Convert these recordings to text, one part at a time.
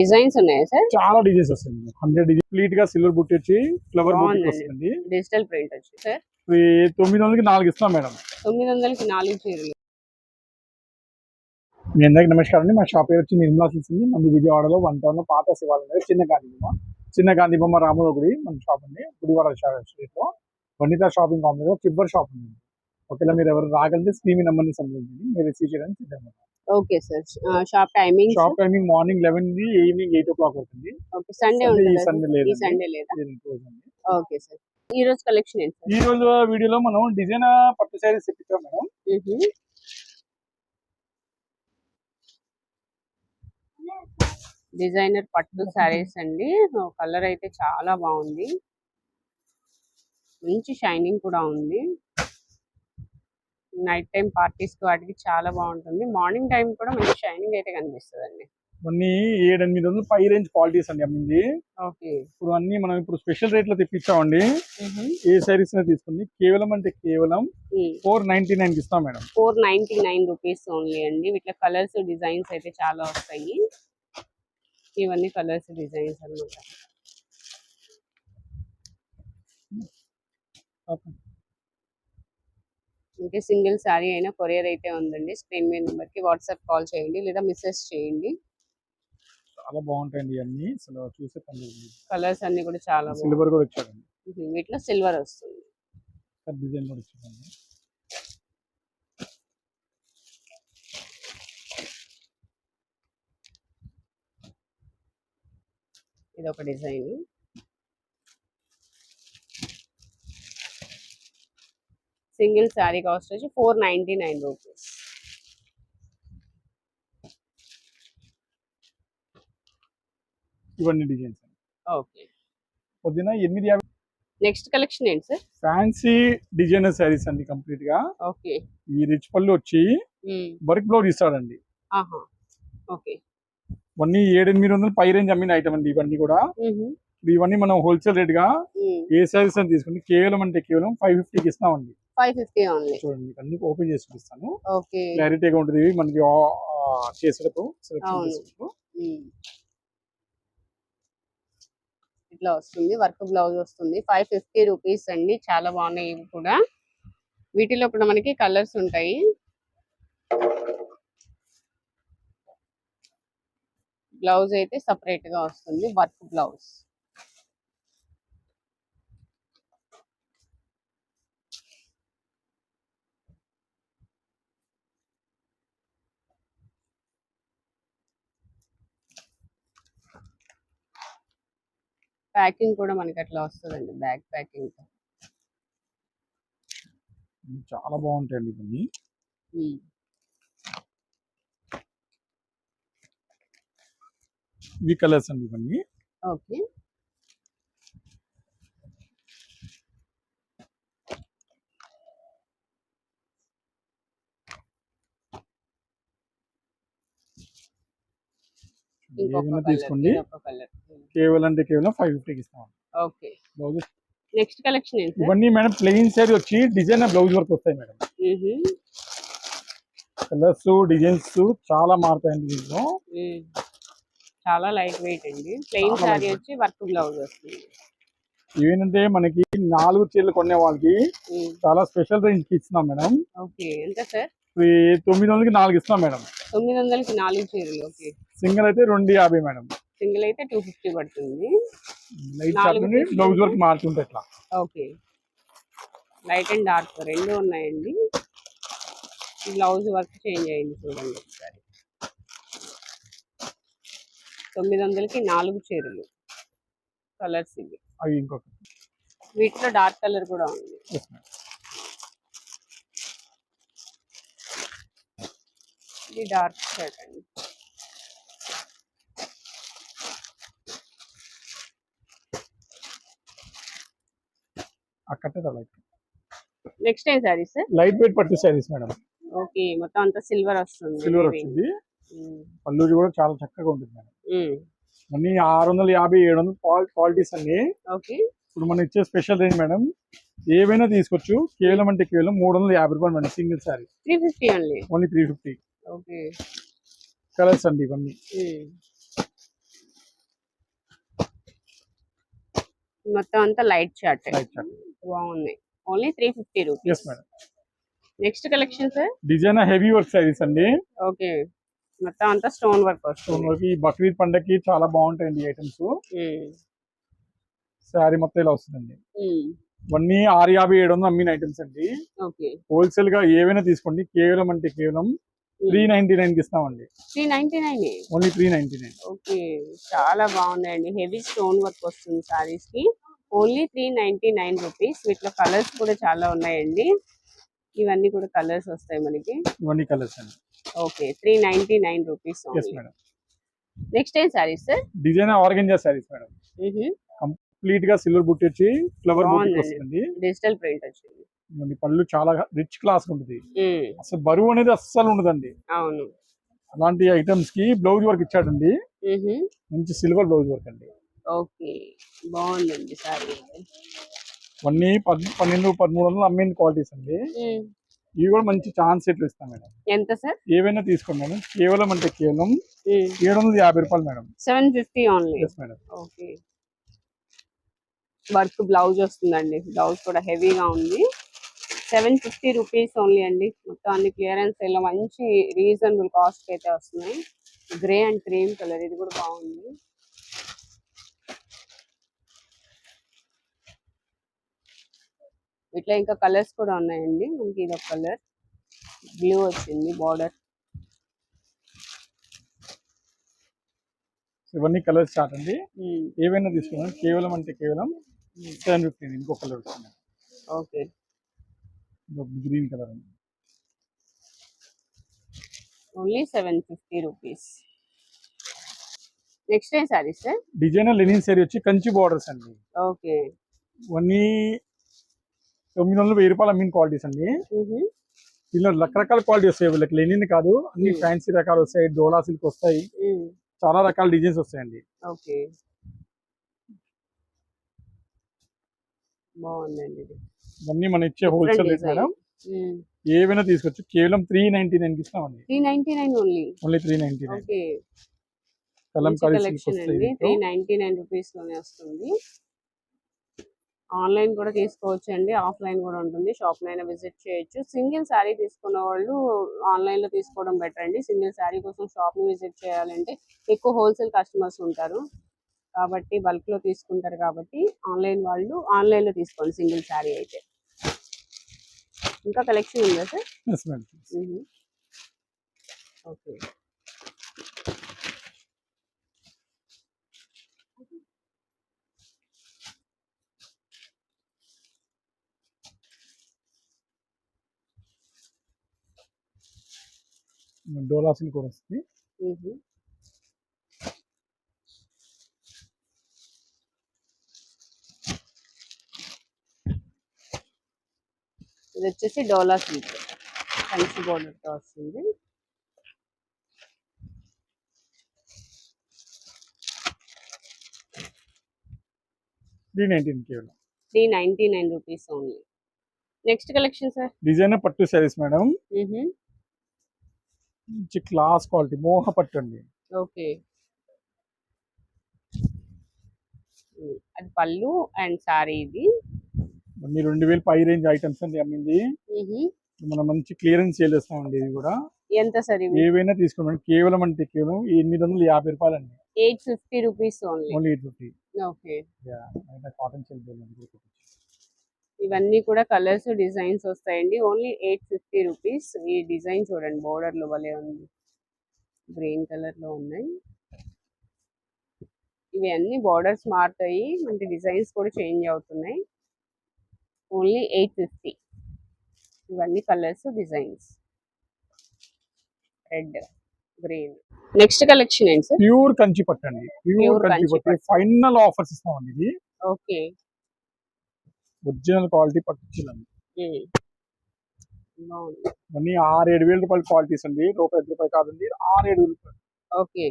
Designs ఉన్నాయా sir? చాలా designs వస్తాయి హండ్రెడ్ డిజైన్. కంప్లీట్గా సిల్వర్ బుట్టి వచ్చి ఫ్లవర్ బుట్టి. వస్తుంది డిజిటల్ ప్రింట్ వచ్చి. సార్? తొమ్మిది వందలకి నాలుగు ఇస్తాం మేడం. తొమ్మిది వందలకి నాలుగు చీరలు. మీ అందరికి నమస్కారం అండి. మా షాప్ పేరు వచ్చి నిర్మలా సిల్స్ ఉంది మన విజయవాడలో వన్ టౌన్లో పాత శివాలయం చిన్న గాంధీ బొమ్మ చిన్న గాంధీ బొమ్మ రాముల గుడి మన షాప్ ఉంది గుడివాడ స్ట్రీట్లో. వనిత షాపింగ్ కాంప్లెక్స్లో చివరి షాప్ ఉంది ఒకవేళ మీరు ఎవరు రాగలిగితే స్క్రీన్ నెంబర్ని సంప్రదించండి మీరు రిసీవ్ చేయడానికి సిద్ధంగా okay sir. Shop timing shop timing morning eleven the evening eight o'clock అవుతుంది ఓకే సండే ఉంటుంది. సండే లేదా? close ఉంది. Okay sir. ఈ రోజు కలెక్షన్ ఏంటి ఈ రోజు వీడియోలో మనం డిజైన్ పట్టు శారీస్ తెప్పించాం మేడం. డిజైనర్ పట్టు శారీస్ అండి. కలర్ అయితే చాలా బాగుంది. మంచి షైనింగ్ కూడా ఉంది. నైట్ టైం పార్టీస్ వాటికి చాలా బాగుంటుంది. మార్నింగ్ టైం కూడా మంచి షైనింగ్ అయితే కనిపిస్తుంది అండి కొన్ని ఏడు ఎనిమిది వందలు పై రేంజ్ క్వాలిటీస్ అండి అమ్మింది. ఓకే. ఇప్పుడు అన్ని మనం ఇప్పుడు స్పెషల్ రేట్లో తెప్పించామండి ఏ శారీస్ తీసుకుంది. కేవలం అంటే కేవలం ఫోర్ నైన్టీ నైన్ ఇస్తాం madam. Four ninety nine rupees only అండి. వీటిలో కలర్స్ డిజైన్స్ అయితే చాలా వస్తాయి. ఇవన్నీ కలర్స్ డిజైన్స్ అన్నమాట. ఇంకా సింగిల్ శారీ అయినా కొరియర్ అయితే ఉందండి. స్క్రీన్ మీద నెంబర్కి వాట్సాప్ కాల్ చేయండి లేదా మెసేజ్ చేయండి. చాలా బాగుంటాయండి ఇవన్నీ అసలు చూసే కలర్స్ అన్ని కూడా చాలా సిల్వర్ కూడా వచ్చాడండి. వీటిలో సిల్వర్ వస్తుంది. డిజైన్ కూడా వచ్చాడండి. ఇది ఒక డిజైన్. సింగిల్ శారీ కాస్ట్ వచ్చి ఫోర్ నైన్టీ నైన్ రూపీస్. ఇవన్నీ డిజైన్స్ ఓకే. పొద్దున ఎనిమిది యాభై నెక్స్ట్ కలెక్షన్ ఏంటి సార్? ఫ్యాన్సీ డిజైనర్ శారీస్ అండి కంప్లీట్గా. ఓకే. ఈ రిచ్ పళ్ళు వచ్చి వర్క్ బ్లౌజ్ ఇస్తాడండి. ఆహా. ఓకే. ఇవన్నీ ఏడు ఎనిమిది వందలు పై రేంజ్ అమ్మిన ఐటమ్ అండి ఇవన్నీ కూడా. ఇప్పుడు ఇవన్నీ మనం హోల్సేల్ రేట్గా ఏ శారీస్ అని తీసుకుని కేవలం అంటే కేవలం ఫైవ్ ఫిఫ్టీకి ఇస్తామండి ఫైవ్ ఫిఫ్టీ ఓన్లీ. చూడండి అన్ని ఓపెన్ చేసి చూపిస్తాను. ఓకే. క్లారిటీగా ఉంటుంది. మనకి చేసేటప్పుడు సెలెక్షన్. చేసేటప్పుడు. ఇట్లా వస్తుంది వర్క్ బ్లౌజ్ వస్తుంది. ఫైవ్ ఫిఫ్టీ రూపీస్ అండి చాలా బాగున్నాయి ఇవి కూడా. వీటిలో కూడా మనకి కలర్స్ ఉంటాయి. బ్లౌజ్ అయితే సపరేట్గా వస్తుంది వర్క్ బ్లౌజ్. ప్యాకింగ్ కూడా మనకి అట్లా వస్తుందండి బ్యాగ్ ప్యాకింగ్ చాలా బాగుంటాయండి ఇవన్నీ. ఇవి కలర్స్ అండి ఇవన్నీ. ఓకే. ఏమైనా తీసుకోండి. కేవలం అంటే కేవలం ఫైవ్ ఫిఫ్టీకి ఇస్తాం okay. Blouse next collection sir ఇవన్నీ మేడం ప్లెయిన్ శారీ వచ్చి డిజైన్ బ్లౌజ్ వర్క్ వస్తాయి మేడం. కలర్స్ డిజైన్స్ చాలా మారుతాయండి దీంట్లో. చాలా లైట్ వెయిట్ అండి. Plain light. వచ్చి వర్క్ బ్లౌజ్ వస్తుంది. ఏంటంటే మనకి నాలుగు చీరలు కొనే వాళ్ళకి. చాలా స్పెషల్ రేంజ్కి ఇస్తున్నాం మేడం. ఓకే. ఎంత సార్? తొమ్మిది వందలకి నాలుగు ఇస్తున్నాం మేడం. తొమ్మిది వందలకి నాలుగు చీరలు ఓకే. సింగిల్ అయితే రెండు యాభై మేడం. సింగిల్ అయితే టూ ఫిఫ్టీ పడుతుంది. బ్లౌజ్ వర్క్ ఇట్లా ఓకే. లైట్ అండ్ డార్క్ రెండు ఉన్నాయండి. బ్లౌజ్ వర్క్ చేంజ్ అయ్యింది చూడండి ఒకసారి. తొమ్మిది వందలకి నాలుగు చీరలు. కలర్స్ ఇవి. అవి ఇంకొక వీటిలో డార్క్ కలర్ కూడా ఉంది. ఇది డార్క్ షర్ట్ అండి నెక్స్ట్ ఏం సారీ సార్ లైట్ వెయిట్ పట్టు శారీస్ మేడం. ఓకే మొత్తం అంతా సిల్వర్ వస్తుంది సిల్వర్. వచ్చింది. ఉమ్, పల్లూరి కూడా చాలా చక్కగా ఉంటుంది మేడం. ఉమ్, అన్ని ఆరు వందల యాభై ఏడు వందల క్వాలిటీస్ అన్ని. ఓకే. ఇప్పుడు మనం ఇచ్చే స్పెషల్ రేంజ్ మేడం ఏవైనా తీసుకోవచ్చు. కేవలం అంటే కేవలం మూడు వందల యాభై రూపాయలు madam single sari. Three fifty only only three fifty okay. Colours అండి ఇవన్నీ. మొత్తం అంతా లైట్ చార్ట్ బాగుంది only three fifty rupees. Next collection sir design heavy work saris అండి. ఓకే. మొత్తం అంతా స్టోన్ వర్క్ స్టోన్ వర్క్. ఈ బక్రీద్ పండగకి చాలా బాగుంటాయండి ఐటమ్స్. శారీ మొత్తం ఇలా వస్తుందండి. ఇవన్నీ ఆరు యాభై ఏడు వందలు అమ్మిన ఐటమ్స్ అండి. హోల్సేల్గా ఏవైనా తీసుకోండి. కేవలం అంటే కేవలం త్రీ నైన్టీ నైన్కి ఇస్తామండి. Three ninety nine only three ninety nine. Okay చాలా బాగున్నాయండి. హెవీ స్టోన్ వర్క్ వస్తుంది సారీస్కి only three ninety nine rupees. వీటిలో కలర్స్ కూడా చాలా ఉన్నాయండి. ఇవన్నీ కూడా కలర్స్ వస్తాయి మనకి. ఇవన్నీ కలర్స్ అండి. Okay three ninety nine rupees madam next ఏం saris sir? Design organza saris madam. కంప్లీట్గా సిల్వర్ బుట్టి వచ్చి ఫ్లవర్ బుట్టి బాగుందండి. వస్తుంది డిజిటల్ ప్రింట్ వచ్చింది. పళ్ళు చాలా రిచ్ క్లాస్ ఉంటుంది. అసలు బరువు అనేది అస్సలు ఉండదండి. అవును. అలాంటి ఐటమ్స్కి బ్లౌజ్ వర్క్ ఇచ్చాడండి. మంచి సిల్వర్ బ్లౌజ్ వర్క్ అండి. ఓకే. బాగుందండి సారీ ఇవన్నీ పన్నెండు పదమూడు వందలు అమ్మిన క్వాలిటీస్ అండి ఇవి కూడా మంచి ఛాన్స్ ఎట్లు ఇస్తాం మేడం. ఎంత సార్? ఏవైనా తీసుకోండి మేడం. కేవలం అంటే కేవలం ఏడు వందల యాభై రూపాయలు madam. Seven fifty only? Madam. Okay. Work blouse వస్తుందండి. బ్లౌజ్ కూడా హెవీగా ఉంది. సెవెన్ ఫిఫ్టీ రూపీస్ ఓన్లీ అండి. మొత్తం అన్ని క్లియరెన్స్ సేల్లో మంచి రీజనబుల్ కాస్ట్ అయితే వస్తున్నాయి. గ్రే అండ్ క్రీమ్ కలర్ ఇది కూడా బాగుంది. ఇట్లా ఇంకా కలర్స్ కూడా ఉన్నాయండి. మనకి ఇది ఒక కలర్. బ్లూ వచ్చింది బార్డర్. ఇవన్నీ కలర్స్ స్టార్ట్ అండి. ఏవైనా తీసుకున్నాం. కేవలం అంటే కేవలం సెవెన్ ఫిఫ్టీ ఇంకో కలర్ వస్తుంది ఓకే. గ్రీన్ కలర్ అండి. Only seven fifty rupees. Next ఏం sari sir? Designer linen sari వచ్చి కంచి బార్డర్స్ అండి. ఓకే. ఇవన్నీ తొమ్మిది వందలు వెయ్యి రూపాయలు అమ్మిన క్వాలిటీస్ అండి. దీనిలో రకరకాల క్వాలిటీ వస్తాయి. వీళ్ళకి లెనిన్ కాదు అన్ని. ఫ్యాన్సీ రకాలు వస్తాయి. డోలా సిల్క్ వస్తాయి. చాలా రకాల డిజైన్స్ వస్తాయండి. ఓకే. బాగుందండి ఇవన్నీ మనం ఇచ్చే హోల్సేల్ రేట్ మేడం ఏవైనా తీసుకోవచ్చు కేవలం త్రీ నైన్టీ నైన్కి ఇస్తామండి three ninety nine only only three ninety nine Kalamkari three. Ninety nine రూపీస్లోనే వస్తుంది. ఆన్లైన్ కూడా తీసుకోవచ్చు అండి. ఆఫ్లైన్ కూడా ఉంటుంది. షాప్ అయినా విజిట్ చేయొచ్చు. సింగిల్ శారీ తీసుకున్న వాళ్ళు ఆన్లైన్లో తీసుకోవడం బెటర్ అండి. సింగిల్ శారీ కోసం షాప్ని విజిట్ చేయాలంటే ఎక్కువ హోల్సేల్ కస్టమర్స్ ఉంటారు. కాబట్టి బల్క్లో తీసుకుంటారు కాబట్టి ఆన్లైన్ వాళ్ళు ఆన్లైన్లో తీసుకోండి సింగిల్ శారీ అయితే. ఇంకా కలెక్షన్ ఉందా సార్. ఓకే డోలా సిల్క్ కూడా వస్తుంది. వచ్చేసి డోలా సిల్క్ కంచి border తో వస్తుంది three ninety nine rupees only. Next collection sir designer పట్టు శారీస్ మేడం. మంచి క్లాస్ క్వాలిటీ మోహ పట్టు అండి. ఓకే. అది పళ్ళు అండ్ సారీ ఇది. అన్ని రెండు వేలు పై రేంజ్ ఐటమ్స్ అండి అమ్మింది. మ్మ్. మనం మంచి క్లియరెన్స్ సేల్ చేస్తామండి ఇది కూడా. ఎంత సార్ ఏవైనా తీసుకోండి. కేవలం అంటే కేవలం ఎనిమిది వందల యాభై రూపాయలు అండి eight fifty rupees only. Eight fifty. Okay. Cotton sale ఇవన్నీ కూడా కలర్స్ డిజైన్స్ వస్తాయండి. Only eight fifty rupees. ఈ డిజైన్ చూడండి border లో భలే ఉంది. గ్రీన్ కలర్లో ఉన్నాయి. ఇవి అన్ని బార్డర్స్ మారుతాయి. మనకి డిజైన్స్ కూడా చేంజ్ అవుతున్నాయి. ఓన్లీ ఎయిట్ ఫిఫ్టీ ఇవన్నీ colours designs red green next collection ఏంటి సార్ ప్యూర్ కంచి పట్టు అండి. ప్యూర్ కంచి పట్టు ఫైనల్ ఆఫర్స్ ఇస్తామండి ఇది. ఓకే ఒరిజినల్ క్వాలిటీ పట్టు ఇవన్నీ ఆరు ఏడు వేల రూపాయల క్వాలిటీస్ అండి. రూపాయి ఐదు రూపాయలు కాదండి. ఆరు ఏడు వేల రూపాయలు. ఓకే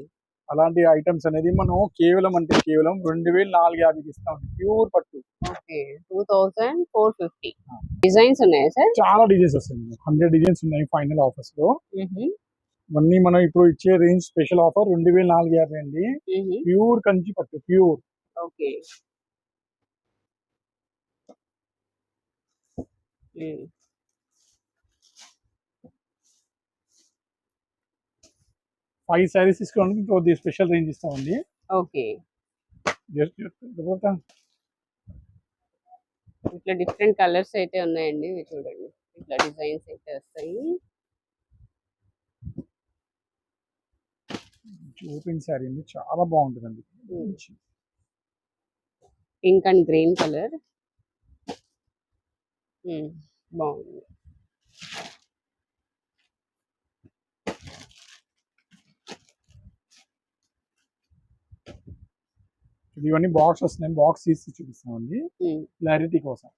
అలాంటి ఐటమ్స్ అనేది మనం కేవలం అంటే కేవలం రెండు వేల నాలుగు యాభైకి ఇస్తాం ప్యూర్ పట్టు. Two thousand four fifty. Designs ఉన్నాయా సార్? చాలా డిజైన్స్ వస్తాయి హండ్రెడ్ డిజైన్స్ ఉన్నాయి ఫైనల్ ఆఫర్స్లో ఇవన్నీ మనం ఇప్పుడు ఇచ్చే రేంజ్ స్పెషల్ ఆఫర్ రెండు వేల నాలుగు యాభై అండి. ప్యూర్ కంచి పట్టు ప్యూర్. ఓకే. ఫైవ్ శారీస్ తీసుకోవడానికి ఇంకొద్ది స్పెషల్ రేంజ్ ఇస్తామండి ఓకే ఇట్లా డిఫరెంట్ కలర్స్ అయితే ఉన్నాయండి ఇవి చూడండి. ఇట్లా డిజైన్స్ అయితే వస్తాయి. ఓపెన్ శారీ అండి చాలా బాగుంటుందండి. పింక్ అండ్ గ్రీన్ కలర్ బాగుంది. ఇవన్నీ బాక్స్ వస్తున్నాయి బాక్స్ తీసి చూపిస్తామండి. క్లారిటీ కోసం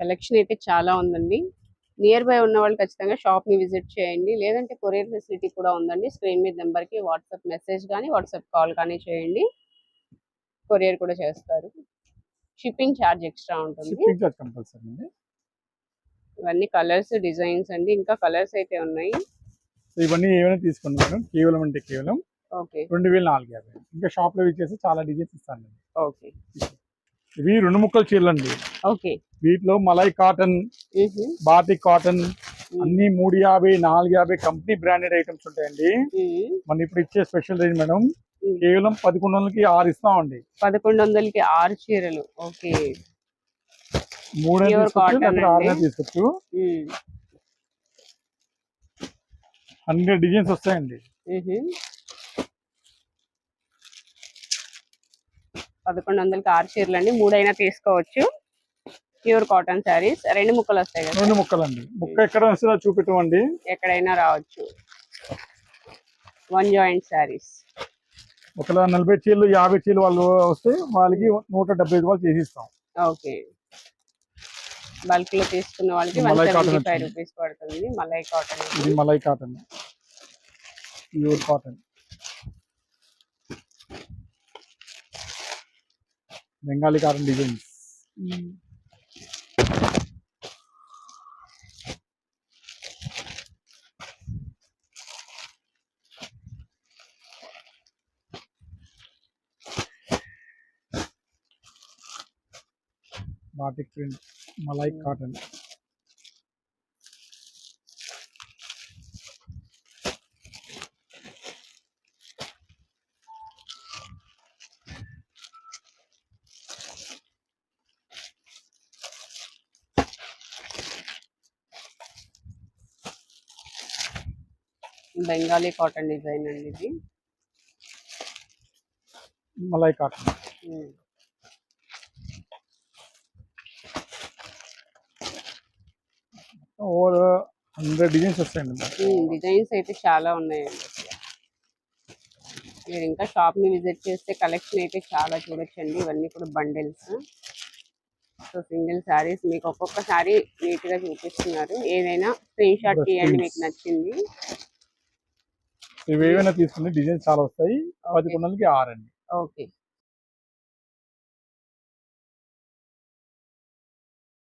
కలెక్షన్ అయితే చాలా ఉందండి. నియర్ బై ఉన్న వాళ్ళు ఖచ్చితంగా షాప్ని విజిట్ చేయండి. లేదంటే కొరియర్ ఫెసిలిటీ కూడా ఉందండి. స్క్రీన్ మీద నెంబర్కి వాట్సాప్ మెసేజ్ కానీ వాట్సాప్ కాల్ కానీ చేయండి. కొరియర్ కూడా చేస్తారు. షిప్పింగ్ ఛార్జ్ ఎక్స్ట్రా ఉంటుంది. ఇవన్నీ కలర్స్ డిజైన్స్ అండి. ఇంకా కలర్స్ అయితే ఉన్నాయి. ఇవన్నీ ఏమైనా తీసుకోండి మేడం. కేవలం అంటే కేవలం ఓకే. రెండు వేల నాలుగు యాభై. ఇంకా షాప్లో ఇచ్చేసి చాలా డిజైన్స్ ఇస్తాను ఓకే. ఇవి రెండు ముక్కలు చీరలు అండి ఓకే. వీటిలో మలై కాటన్ బాటిక్ కాటన్ అన్ని మూడు యాభై నాలుగు యాభై కంపెనీ బ్రాండెడ్ ఐటమ్స్ ఉంటాయండి. మన ఇప్పుడు ఇచ్చే స్పెషల్ రేంజ్ మేడం. కేవలం పదకొండు వందలకి ఆరు ఇస్తామండి. పదకొండు వందలకి ఆరు చీరలు. ఓకే. మూడే అండి. తీసుకోవచ్చు. హండ్రెడ్ డిజైన్స్ వస్తాయండి. పదకొండు వందలకి ఆరు చీరలు అండి మూడైనా తీసుకోవచ్చు. Pure cotton saris. రెండు ముక్కలు వస్తాయి కదా. రెండు ముక్కలండి. ముక్క ఎక్కడ వస్తుందో చూపెట్టమండి. ఎక్కడైనా రావచ్చు. One joint saris. ఒకవేళ నలభై చీరలు యాభై చీరలు వాళ్ళు వస్తే వాళ్ళకి నూట డెబ్బై రూపాయలు చేసి ఇస్తాం ఓకే. బల్క్లో తీసుకున్న వాళ్ళకి వన్ మలై సెవెంటీ ఫైవ్. రూపీస్ పడుతుంది. మలై కాటన్ ఇది malai cotton. Pure cotton. Bengali cotton designs batik print malai cotton Bengali cotton design అండి ఇది. మలై కాటన్. ఓవర్ హండ్రెడ్ డిజైన్స్ వస్తాయండి. డిజైన్స్ అయితే చాలా ఉన్నాయండి. మీరు ఇంకా షాప్ని విజిట్ చేస్తే కలెక్షన్ అయితే చాలా చూడొచ్చండి. ఇవన్నీ కూడా బండిల్స్. సో సింగిల్ శారీస్ మీకు ఒక్కొక్క శారీ నీట్గా చూపిస్తున్నారు. ఏదైనా స్క్రీన్ షాట్ తీయండి. మీకు నచ్చింది. ఇవి ఏవైనా తీసుకుంటే డిజైన్స్ చాలా వస్తాయి. పదకొండు కొండలకి ఆరు అండి ఓకే.